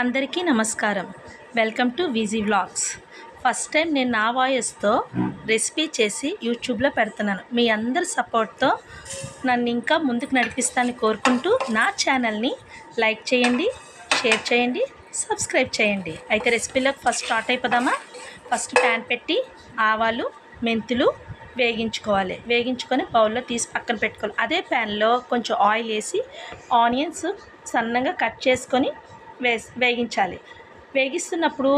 అందరికీ నమస్కారం. Welcome to Viji vlogs. First time నేను నా వాయిస్తో రెసిపీ చేసి యూట్యూబ్లో పెడుతున్నాను. మీ అందరి సపోర్ట్తో నన్ను ఇంకా ముందుకు నడిపిస్తానని కోరుకుంటూ నా ఛానల్ని లైక్ చేయండి షేర్ చేయండి సబ్స్క్రైబ్ చేయండి. అయితే రెసిపీలోకి ఫస్ట్ స్టార్ట్ అయిపోదామా? ఫస్ట్ ప్యాన్ పెట్టి ఆవాలు మెంతులు వేగించుకోవాలి. వేగించుకొని బౌల్లో తీసి పక్కన పెట్టుకోవాలి. అదే ప్యాన్లో కొంచెం ఆయిల్ వేసి ఆనియన్స్ సన్నగా కట్ చేసుకొని వేస్ వేగించాలి. వేగిస్తున్నప్పుడు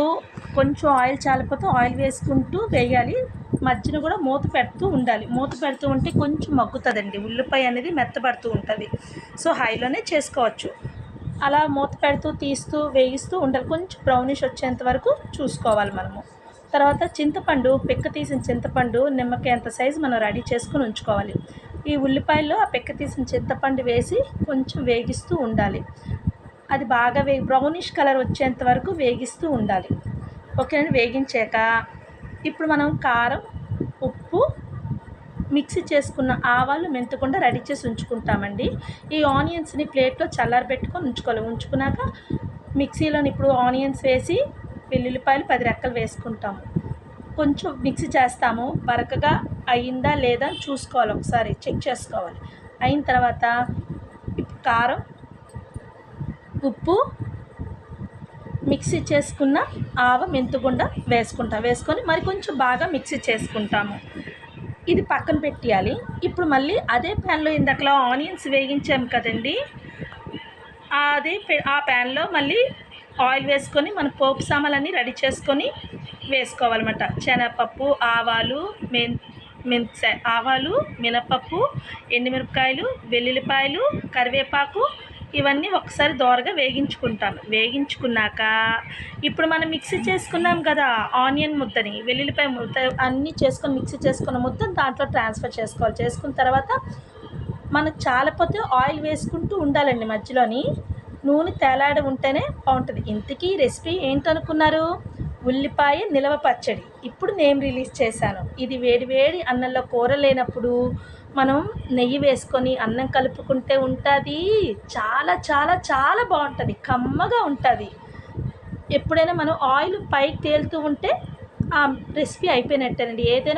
కొంచెం ఆయిల్ చాలిపోతే ఆయిల్ వేసుకుంటూ వేయాలి. మధ్యన కూడా మూత పెడుతూ ఉండాలి. మూత పెడుతూ ఉంటే కొంచెం మగ్గుతుందండి. ఉల్లిపాయ అనేది మెత్తపడుతూ ఉంటుంది. సో హైలోనే చేసుకోవచ్చు. అలా మూత పెడుతూ తీస్తూ వేగిస్తూ ఉండాలి. కొంచెం బ్రౌనిష్ వచ్చేంత వరకు చూసుకోవాలి మనము. తర్వాత చింతపండు పెక్క తీసిన చింతపండు నిమ్మకాయ అంత సైజు మనం రెడీ చేసుకుని ఉంచుకోవాలి. ఈ ఉల్లిపాయల్లో ఆ పెక్క తీసిన చింతపండు వేసి కొంచెం వేగిస్తూ ఉండాలి. అది బాగా వే బ్రౌనిష్ కలర్ వచ్చేంత వరకు వేగిస్తూ ఉండాలి. ఓకేనండి? వేగించాక ఇప్పుడు మనం కారం ఉప్పు మిక్సీ చేసుకున్న ఆవాలు మెంతకుండా రెడీ చేసి ఉంచుకుంటామండి. ఈ ఆనియన్స్ని ప్లేట్లో చల్లారబెట్టుకొని ఉంచుకోవాలి. ఉంచుకున్నాక మిక్సీలోని ఇప్పుడు ఆనియన్స్ వేసి వెల్లుల్లిపాయలు పది రెక్కలు వేసుకుంటాము. కొంచెం మిక్సీ చేస్తాము. బరకగా అయిందా లేదా చూసుకోవాలి ఒకసారి. చెక్ చేసుకోవాలి. అయిన తర్వాత కారం ఉప్పు మిక్సీ చేసుకున్న ఆవ మెంతుగుండ వేసుకుంటాం. వేసుకొని మరి కొంచెం బాగా మిక్సీ చేసుకుంటాము. ఇది పక్కన పెట్టేయాలి. ఇప్పుడు మళ్ళీ అదే ప్యాన్లో ఇందాకలా ఆనియన్స్ వేగించాము కదండి. అదే ఆ ప్యాన్లో మళ్ళీ ఆయిల్ వేసుకొని మన పోపు సామాన్లన్నీ రెడీ చేసుకొని వేసుకోవాలన్నమాట. శనగపప్పు ఆవాలు మెన్ మెన్ ఆవాలు మినపప్పు ఎండుమిరపకాయలు వెల్లుల్లిపాయలు కరివేపాకు ఇవన్నీ ఒకసారి దోరగా వేగించుకుంటాను. వేగించుకున్నాక ఇప్పుడు మనం మిక్సీ చేసుకున్నాం కదా ఆనియన్ ముద్దని వెల్లుల్లిపాయ ముద్ద అన్నీ చేసుకొని మిక్సీ చేసుకున్న ముద్దని దాంట్లో ట్రాన్స్ఫర్ చేసుకోవాలి. చేసుకున్న తర్వాత మనకు చాలపోతే ఆయిల్ వేసుకుంటూ ఉండాలండి మధ్యలోని. నూనె తేలాడ ఉంటేనే బాగుంటుంది. ఇంతకీ రెసిపీ ఏంటనుకున్నారు? ఉల్లిపాయ నిలవ పచ్చడి. ఇప్పుడు నేను రిలీజ్ చేశాను. ఇది వేడి వేడి అన్నంలో కూర లేనప్పుడు మనం నెయ్యి వేసుకొని అన్నం కలుపుకుంటే ఉంటుంది. చాలా చాలా చాలా బాగుంటుంది. కమ్మగా ఉంటుంది. ఎప్పుడైనా మనం ఆయిల్ పైకి తేలుతూ ఉంటే ఆ రెసిపీ అయిపోయినట్టేనండి. ఏదైనా